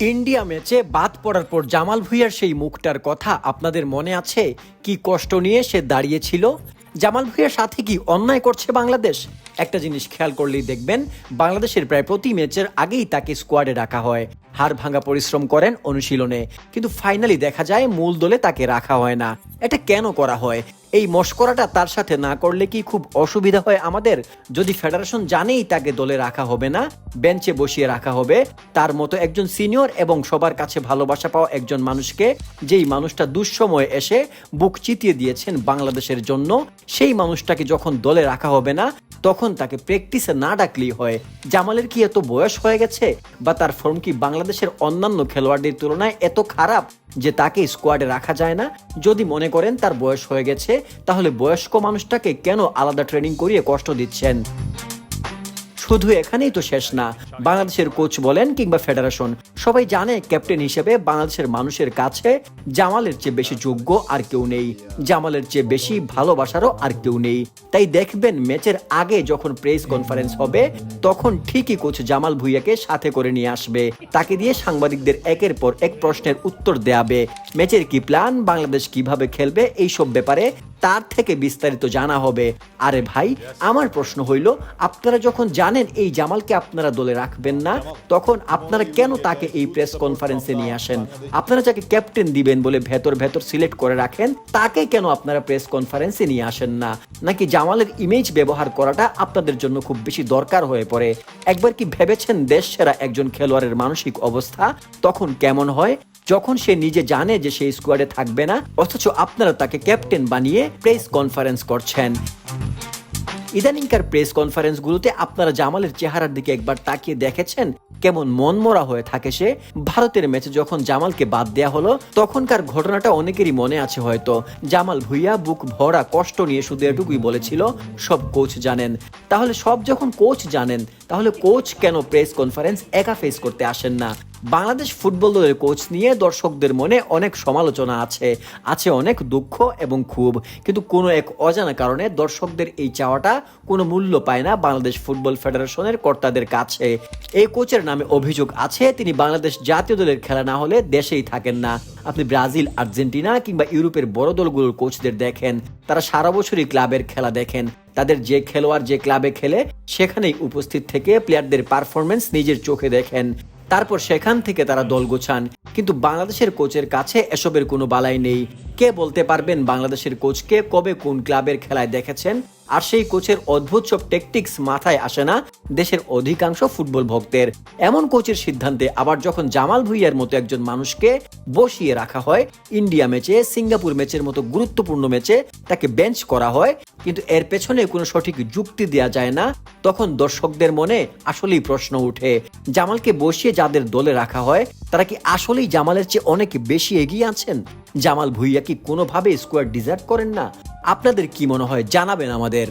India ম্যাচে বাদ পড়ার পর জামাল ভুঁইয়ার সেই মুখটার কথা আপনাদের মনে আছে? কি কষ্ট নিয়ে সে দাঁড়িয়েছিল? জামাল ভুঁইয়ার সাথে কি অন্যায় করছে বাংলাদেশ? একটা জিনিস খেয়াল করলেই দেখবেন, বাংলাদেশের প্রায় প্রতি ম্যাচের আগেই তাকে স্কোয়াডে রাখা হয়। হাড় ভাঙা পরিশ্রম করেন অনুশীলনে। কিন্তু ফাইনালি দেখা যায় মূল দলে তাকে রাখা হয় না। এটা কেন করা হয়? এই মস্করাটা তার সাথে না করলে কি খুব অসুবিধা হয় আমাদের? যদি ফেডারেশন জানেই তাকে দলে রাখা হবে না, বেঞ্চে বসিয়ে রাখা হবে, তার মতো একজন সিনিয়র এবং সবার কাছে ভালোবাসা পাওয়া একজন মানুষকে যেই মানুষটা দুঃসময়ে এসে বুক চিতিয়ে দিয়েছেন বাংলাদেশের জন্য, সেই মানুষটাকে যখন দলে রাখা হবে না, তখন তাকে প্র্যাকটিসে না ডাকলেই হয়। জামালের কি এত বয়স হয়ে গেছে? বা তার ফর্ম কি বাংলাদেশের অন্যান্য খেলোয়াড়দের তুলনায় এত খারাপ যে তাকে স্কোয়াডে রাখা যায় না? যদি মনে করেন তার বয়স হয়ে গেছে তাহলে বয়স্ক মানুষটাকে কেন আলাদা ট্রেনিং করিয়ে কষ্ট দিচ্ছেন? শুধু এখানেই তো শেষ না, বাংলাদেশের কোচ বলেন কিংবা ফেডারেশন সবাই জানে ক্যাপ্টেন হিসেবে বাংলাদেশের মানুষের কাছে জামালের চেয়ে বেশি যোগ্য আর কেউ নেই, জামালের চেয়ে বেশি ভালোবাসারও আর কেউ নেই। তাই দেখবেন ম্যাচের আগে যখন প্রেস কনফারেন্স হবে, তখন ঠিকই কোচ জামাল ভুইয়াকে সাথে করে নিয়ে আসবে। তাকে দিয়ে সাংবাদিকদের একের পর এক প্রশ্নের উত্তর দেয়াবে। ম্যাচের কি প্ল্যান বাংলাদেশ কীভাবে খেলবে? এইসব ব্যাপারে তার থেকে বিস্তারিত জানা হবে। আরে ভাই, আমার প্রশ্ন হইল, আপনারা যখন জানেন এই জামালকে আপনারা দলে রাখবেন না, তখন আপনারা কেন তাকে এই প্রেস কনফারেন্সে নিয়ে আসেন? আপনারা যাকে ক্যাপ্টেন দিবেন বলে ভেতর ভেতর সিলেক্ট করে রাখেন, তাকে কেন আপনারা প্রেস কনফারেন্সে নিয়ে আসেন না? নাকি জামালের ইমেজ ব্যবহার করাটা আপনাদের জন্য খুব বেশি দরকার হয়ে পড়ে? একবার কি ভেবেছেন দেশ সেরা একজন খেলোয়াড়ের মানসিক অবস্থা তখন কেমন হয়? যখন সে নিজে জানে যে সেই স্কোয়াডে থাকবে না, অথচ আপনারা তাকে ক্যাপ্টেন বানিয়ে প্রেস কনফারেন্স করছেন। ইদানিংকার প্রেস কনফারেন্সগুলোতে আপনারা জামালের চেহারার দিকে একবার তাকিয়ে দেখেছেন কেমন মনমরা হয়ে থাকে সে? ভারতের ম্যাচে যখন জামালকে বাদ দেয়া হলো, তখনকার ঘটনাটা অনেকেরই মনে আছে হয়তো। জামাল ভুইয়া, বুক ভরা, কষ্ট নিয়ে শুধু এটুকুই বলেছিল, সব কোচ জানেন। তাহলে সব যখন কোচ জানেন, তাহলে কোচ কেন প্রেস কনফারেন্স একা ফেস করতে আসেন না? বাংলাদেশ ফুটবল দলের কোচ নিয়ে দর্শকদের মনে অনেক সমালোচনা আছে। আছে অনেক দুঃখ এবং ক্ষোভ। কিন্তু কোনো এক অজানা কারণে দর্শকদের এই চাওয়াটা কোনো মূল্য পায় না বাংলাদেশ ফুটবল ফেডারেশনের কর্তাদের কাছে। এই কোচের নামে অভিযোগ আছে, তিনি বাংলাদেশ জাতীয় দলের খেলা না হলে দেশেই থাকেন না। আপনি ব্রাজিল, আর্জেন্টিনা কিংবা ইউরোপের বড় দলগুলোর কোচদের দেখেন। তারা সারা বছরই ক্লাবের খেলা দেখেন। তাদের যে খেলোয়াড় যে ক্লাবে খেলে, সেখানেই উপস্থিত থেকে প্লেয়ারদের পারফরমেন্স নিজের চোখে দেখেন। তারপর সেখান থেকে তারা দল গোছান। কিন্তু বাংলাদেশের কোচের কাছে এসবের কোনো বালাই নেই। কে বলতে পারবেন বাংলাদেশের কোচকে কবে কোন ক্লাবের খেলায় দেখেছেন? আর সেই কোচের অদ্ভুত সব টেকটিক্স মাথায় আসে না দেশের অধিকাংশ ফুটবল ভক্তের। এমন কোচের সিদ্ধান্তে আবার যখন জামাল ভুইয়ার মতো একজন মানুষকে বসিয়ে রাখা হয় ইন্ডিয়া ম্যাচে সিঙ্গাপুর ম্যাচের মতো গুরুত্বপূর্ণ ম্যাচে তাকে বেঞ্চ করা হয়, কিন্তু এর পেছনে কোনো সঠিক যুক্তি দেয়া যায় না, তখন দর্শকদের মনে আসলেই প্রশ্ন উঠে জামালকে বসিয়ে যাদের দলে রাখা হয়, তারা কি আসলেই জামালের চেয়ে অনেক বেশি এগিয়ে আছেন? জামাল ভুইয়া কি কোনোভাবে স্কোয়াড ডিজার্ভ করেন না? আপনাদের কি মনে হয়? জানাবেন আমাদের।